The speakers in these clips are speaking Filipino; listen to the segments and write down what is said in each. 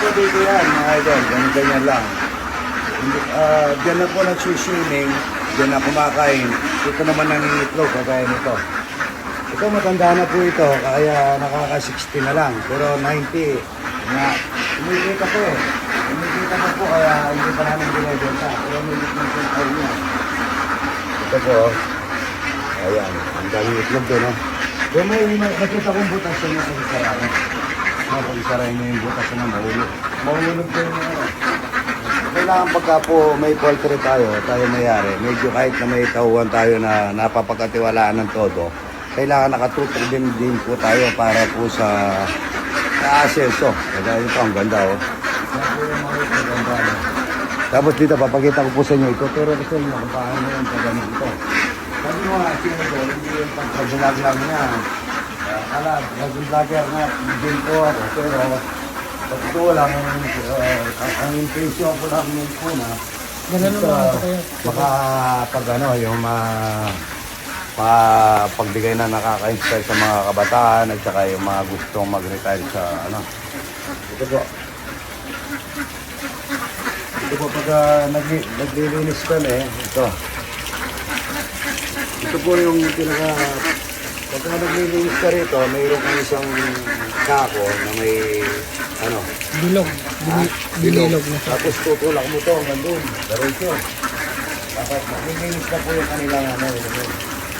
po dito yan, mga idol. Ganyan, ganyan lang. Hindi- Ah, diyan na po nagsiswimming, diyan na kumakain. Ito naman nangingitlog, kagaya nito. Ito matanda na po ito, kaya nakaka-60 na lang. Pero 90 na kumikita po eh. Kumikita pa po, kaya hindi pa namin binibenta. Pero itlog po tayo niya. Ito po, ayan, ang daming itlog doon. No? Kung may nakita kong butas yun na sa sarado. Kapag isarayin mo yung butas na mahulog. Mahulog yung ano. Kailangan pagka po may poultry tayo, tayo mayari, medyo kahit na may tauhan tayo na napapagkatiwalaan ng todo, kailangan nakatutok din din po tayo para po sa kaasenso. Kaya ito, ang ganda oh. Ito? Tapos dito, papakita ko po sa inyo, ituturo ko sa inyo kung paano yung pagganito. Sabi mo nga, sino ko, hindi yung pagkabulag lang niya. Kala, naging vlogger na, din po ako, pero pag ito lang, uh, ang, intention ko lang yung una, Ganun ito, ito kayo. baka pag ano, yung ma, pa, pagbigay na nakaka-inspire sa mga kabataan at saka yung mga gustong mag-retire sa ano. Ito po. Ito po pag uh, nagli, naglilinis kami, ito. Ito po yung pinaka pagka naglilinis ka rito, mayroon kang isang kako na may ano, Bilog. Bili, bilog na. Tapos tutulak mo to hanggang doon. Diretso. Dapat maglilinis na po yung kanilang ano.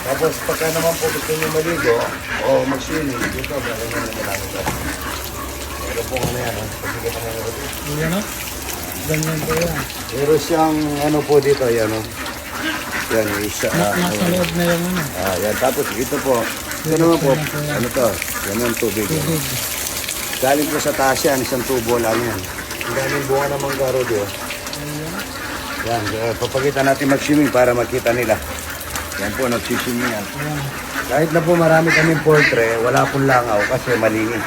Tapos pagka naman po gusto nyo maligo o mag-swimming, dito meron na namin ito. Meron po ano yan, ha? Sige pa nga ito. Yan o. Ganyan po yan. Meron siyang ano po dito, yan o. Yan, isa. Na, ah, nasa loob na yung ano. Ah, yan. Tapos ito po. Ito naman po, ano to? Yan ang tubig. Tubig. Galing po sa taas yan, isang tubo lang yan. Ang daming bunga ng manggaro di oh. Yan, uh, papakita natin mag-swimming para makita nila. Yan po, nagsiswimming yan. Kahit na po marami kaming portre, wala pong langaw kasi malinis.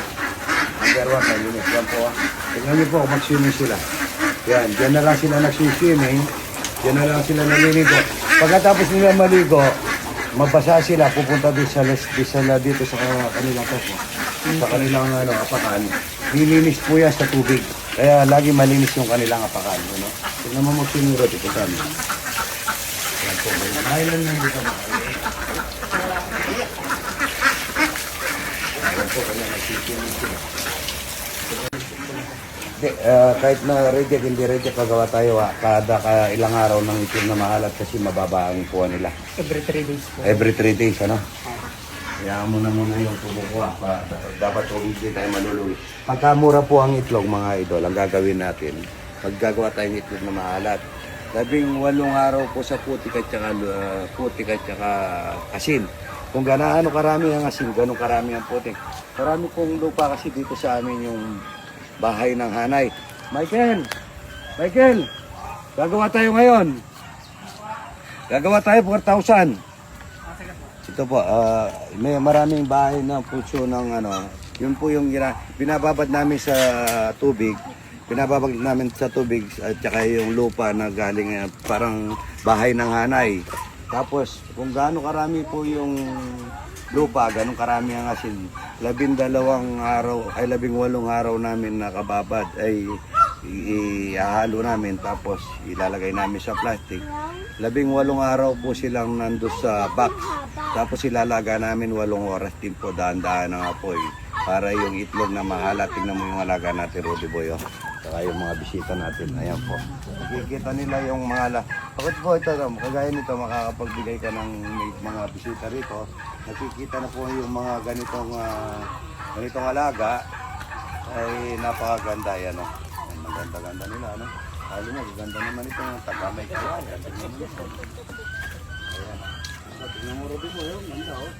Ang dalawa malinis. Yan po. ah. Niyo po, mag-swimming sila. Yan, dyan na lang sila nagsiswimming. Dyan na lang sila naliligo. Pagkatapos nila maligo, mabasa sila, pupunta din sa, sila dito sa kanilang kapo. Sa kanilang ano, apakan. Nilinis po yan sa tubig. Kaya lagi malinis yung kanilang apakan. Ano? Tingnan mo mag-swimming rod, ito sa amin. Yan po, may island lang dito mga Ayan po, kanya sila. Ah, kahit na reject, hindi reject, pagawa tayo ah, kada ka ilang araw ng itim na mahalat kasi mababa ang kuha nila. Every 3 days po. Every 3 days, ano? Kaya mo na muna yung tubo ko ah. Pa, dapat huwag hindi tayo maluluwi. Pagkamura po ang itlog mga idol, ang gagawin natin, maggagawa tayong itlog na mahalat. Labing walong araw po sa putik at saka, uh, putik at saka asin. Kung ganaano karami ang asin, ganun karami ang putik. Marami pong lupa kasi dito sa amin yung bahay ng hanay. Michael! Michael! Gagawa tayo ngayon. Gagawa tayo 4,000. Ito po, ah, may maraming bahay na puso ng ano, yun po yung gina, binababad namin sa tubig, binababad namin sa tubig at saka yung lupa na galing ah, parang bahay ng hanay. Tapos kung gaano karami po yung lupa, ganun karami ang asin. Labing dalawang araw, ay labing walong araw namin nakababad ay i- ihalo namin tapos ilalagay namin sa plastic. Labing walong araw po silang nando sa box. Tapos ilalaga namin walong oras din po daan-daan ng apoy para yung itlog na mahala. Tingnan mo yung alaga natin, Rudy Boy. Oh. Saka yung mga bisita natin. Ayan po. Nakikita nila yung mga... La- Bakit po ito, no? kagaya nito, makakapagbigay ka ng may mga bisita rito. Nakikita na po yung mga ganitong, ah, ganitong alaga ay napakaganda yan. Oh. Ang maganda-ganda nila. Ano? Lalo na, ganda naman ito ng taga may kaya. Tingnan mo ito. Ayan. So, tingnan mo Rudy Boy. Oh. Ganda oh.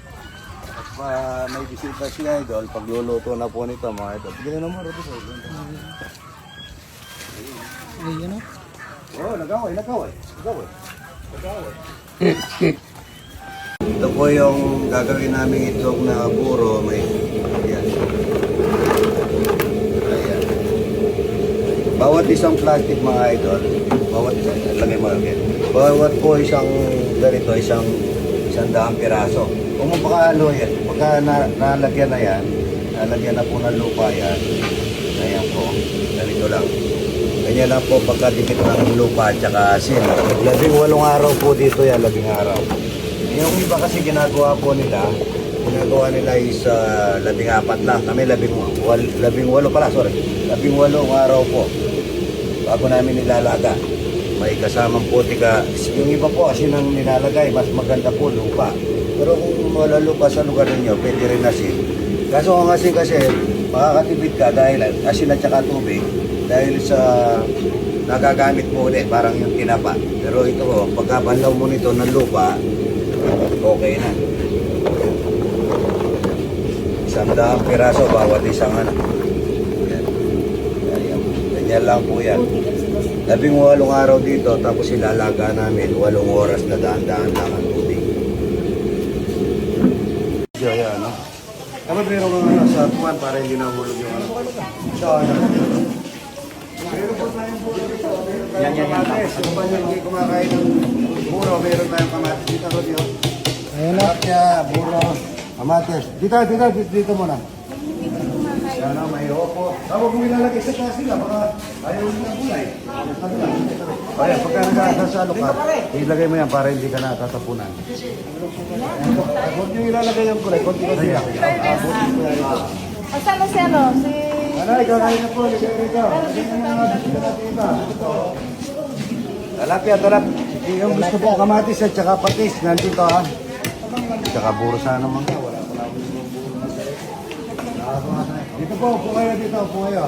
At pa may bisita si Idol, pagluluto na po nito mga idol. Tingnan mo Rudy Boy. Ganda. Ay, yan o. Oh, nagaway, nagaway. Nagaway. Nagaway. Ito po yung gagawin namin itlog na puro may ayan. Ayan. Bawat isang plastic mga idol, bawat isang, lagay mo again. Bawat po isang ganito, isang isang daang piraso. Kung mapakalo yan, pagka na, nalagyan na yan, nalagyan na po ng lupa yan, Ayan po. Ganito lang. Ganyan lang po pagkadikit ng lupa at saka asin. Labing walong araw po dito yan, labing araw. Yung iba kasi ginagawa po nila, ginagawa nila is uh, labing apat lang. Kami labing, wal, labing walo pala, sorry. Labing walong araw po. Bago namin nilalaga. May kasamang putika. Yung iba po kasi nang nilalagay, mas maganda po lupa. Pero kung wala lupa sa lugar ninyo, pwede rin asin. Kaso ang asin kasi, makakatipid ka dahil asin at saka tubig. Dahil sa nagagamit mo ulit, parang yung tinapa. Pero ito po, pagkabanlaw mo nito ng lupa, okay na. Isang daang piraso bawat isang ano. Yan. Yan, Ganyan lang po yan. Labing walong araw dito, tapos ilalaga namin, walong oras na daan-daan lang ang tubig. Medyo yan, no? Kami pero mga ano, sa tuwan para hindi nahulog yung ano. Ito, ano? Meron po tayong buro dito. Yan, yan, yan. Ano ba yung hindi kumakain ng buro? Meron tayong kamatis dito, Rodyo. Ayan na. Tilapia, buro, kamatis. Dito, dito, dito, dito muna. Yan o, may opo. Tawag mo ilalagay sa taas nila, baka ayaw nila gulay. Kaya pagka nagkakasalo ka, ilagay mo yan para hindi ka natatapunan. Ayan. Huwag niyo ilalagay yung gulay, konti ko yan ito. Asan na si ano? Si... Ano, ikaw na po, rito. Lagyan mo na natin sila natin iba. Ito. Talapia, talap. Yung gusto po kamatis at saka patis, nandito ha. Tsaka buro sana ka, wala akong ibang buro na. Dito po, upo kayo dito, upo kayo.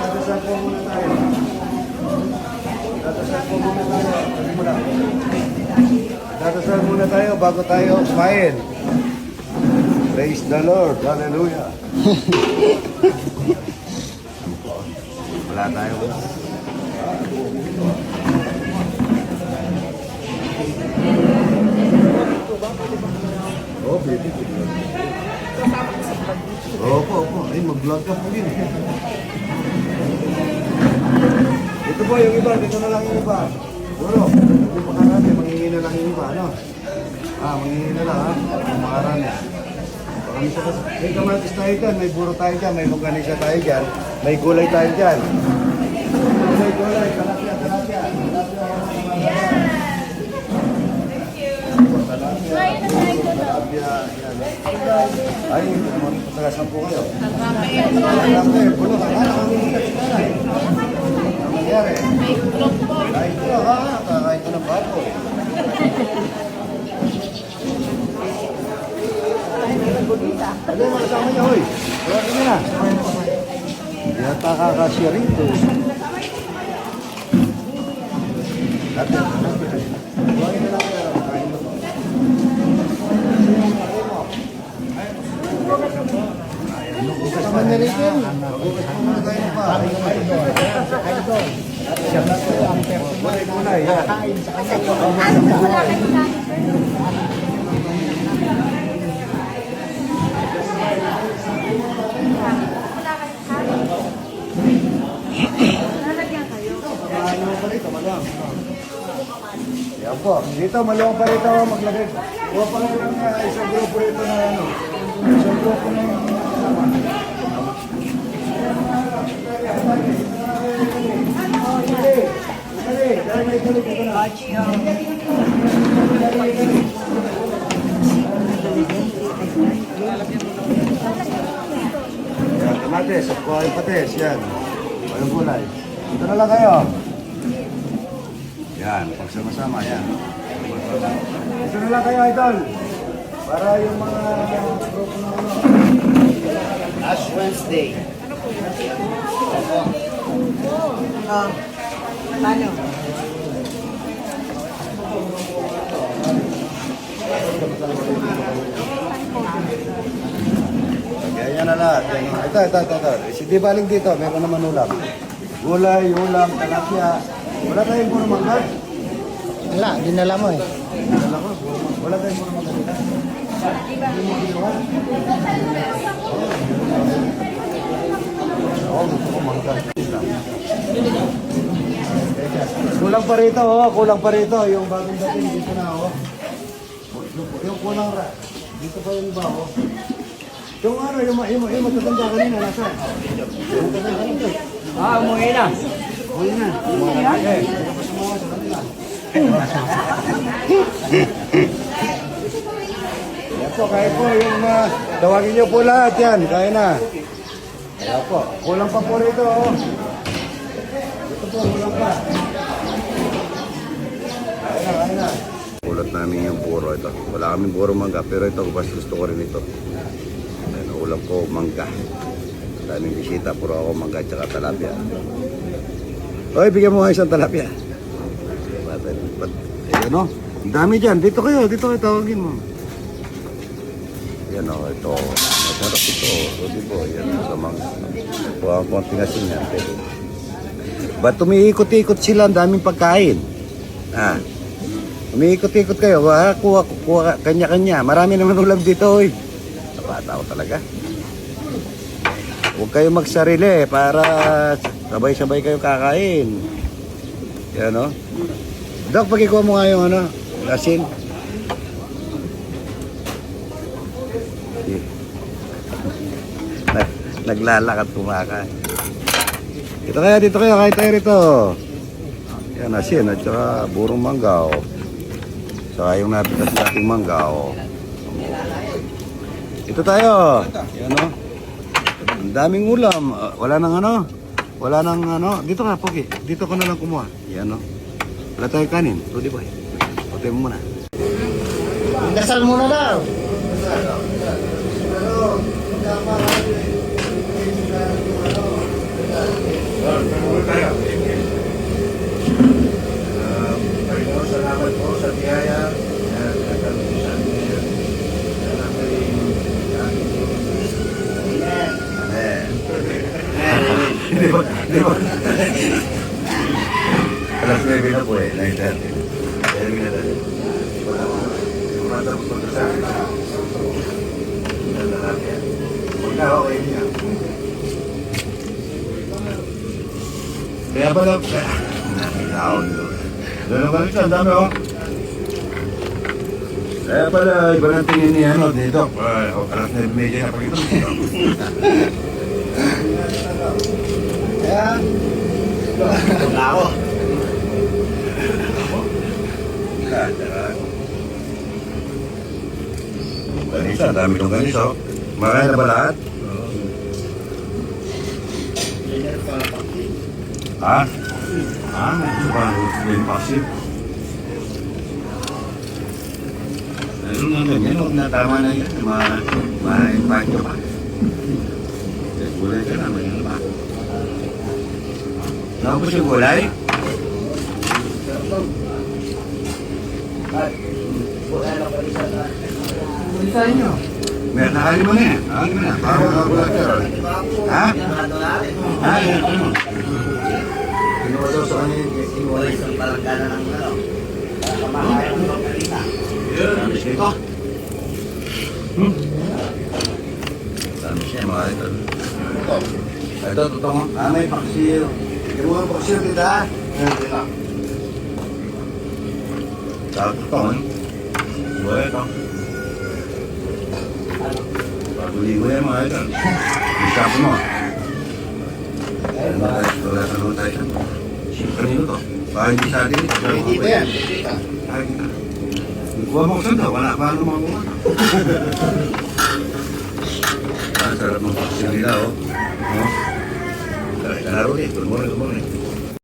Tatasal po muna tayo. Tatasal po muna tayo. Lang. Tatasal muna tayo bago tayo kumain. Praise the Lord. Hallelujah. Wala tayo. Oh, pwede. Opo, opo. Ay, mag-vlog ka po din. Ito po yung iba, dito na lang yung iba. Buro, hindi pa karami, mangingi na lang yung iba, ano? Ah, mangingi na lang, ha? Makarami. May. May kamatis tayo dyan, may buro tayo dyan, may longganisa tayo dyan, may gulay tayo dyan. Gulay, gulay, na talapia, yan. Ay, taga po kayo. Talapia, bulo ka. Ah, nakamimulat si nanay. Ang nangyari? May group po. Kain ko, ha? Kakain ko ng baboy. Ano yung kasama niya, hoy? Wala ka na. Hindi yata kakasya rito. Dati, Kuhain na lang kayo. Kain mo. Kasama na rin yun. Magugas mo muna tayo pa. Gulay-gulay, yan. Ano po wala kayo sa Wala kayo sa Lalagyan kayo. Rito, maluwang. Yan po. Dito, maluwang pa rito. Maglagay. Kuha pa rin ng uh, isang grupo rito na ano. Isang grupo na Yan, kamatis, at kuha yung patis, yan. Walang gulay. Dito na lang kayo. Yan, pagsama-sama, yan. Dito na lang kayo, idol. Para yung mga grupo na ano. Ash Wednesday. Ah, paano? Kaya na lahat. Ito, ito, ito, ito. Si di baling dito, meron naman ulam. Gulay, ulam, talapia. Wala tayong puro mangga. Wala, dinala mo eh. Wala ko. Wala tayong puro mangga. Oo, gusto ko mangga. Kulang pa rito, oh. Kulang pa rito. Yung bagong dating dito na, oh. Yung kulang ra. Dito pa yung oh. Yung ano, yung, yung, yung matatanda kanina, nasa? Ah, umuwi na. Yan po, kaya po yung uh, tawagin niyo po lahat yan, kaya na. Kaya po, kulang pa po rito. Oh. Ito po, kulang pa. Kaya na, kaya na. Ulat namin yung puro ito. Wala kaming puro mangga, pero ito, mas gusto ko rin ito. Ayan, ulam ko, mangga. Daming bisita, puro ako mangga at talapia. Hoy, bigyan mo nga isang talapia. Eh, ano? Ang dami dyan. Dito kayo, dito kayo tawagin mo. Yan o, ito. Masarap ito. O, di ba? Yan sa mga... Ang konting asin yan. Pwede. Ba't umiikot-ikot sila? Ang daming pagkain. Ah. Umiikot-ikot kayo. Ha? Kuha, kuha, kanya-kanya. Marami naman ulam dito, oy. Napata talaga. Huwag kayo magsarili para sabay-sabay kayo kakain. Yan o. Dok, pagkikuha mo nga yung ano, asin. Nag, naglalakad kumakain. Dito kaya, dito kayo, kahit tayo rito. Yan, asin at saka burong mangga o. Saka yung napitas nating mangga o. Ito tayo. Yan o. Ang daming ulam. Ah, Wala nang ano. Wala nang ano. Dito ka, Pogi. Dito ka na lang kumuha. Yan o. Wala tayong kanin. Rudy boy. Patay mo muna. Dasal muna daw. Salamat po sa biyaya. Hindi ba? Hindi ba? Alas 9 na po eh. 9.30. Kaya na tayo. Matapos po sa akin. Pagka okay niya. Ang ganito, ang dami oh. Kaya pala, iba ng tingin ni ano dito. Uh, alas na medya na pag ito. Kaya, Wala ako. Ganisa, ang dami kong ganisa. oh. Makain na ba lahat? Ha? Ha? Ito ba? Yung paksiw? Ano nga ganyan? Huwag na tama na yan. Ma, ma-invite nyo pa. Eh, Gulay ka na, may ano ba? Nakapos yung gulay? Bilisan nyo. May nakali mo na yan. Nakali mo na. Para makagulay ka. Ha? Ha? Ano? Kinuha daw sa kanya yung Wala isang palangganan ng ano. Dami siya ito. Hmm? Dami siya mga ito. Ito. Ito, totoo. Ah, may paksiw. Yung mga paksiw dito ha? Ayan, dito. Sa totoo. Buhay ito. Patuloy ko yan mga ito. Isap mo. Wala luto tayo. Siyempre nito to. Baka hindi sa atin ito. Dito yan. Ay, Kuha mo ko sanda, wala pa ano mga Ang sarap ng paksiw nila, oh. Oh. Kalaro eh, good morning, good morning.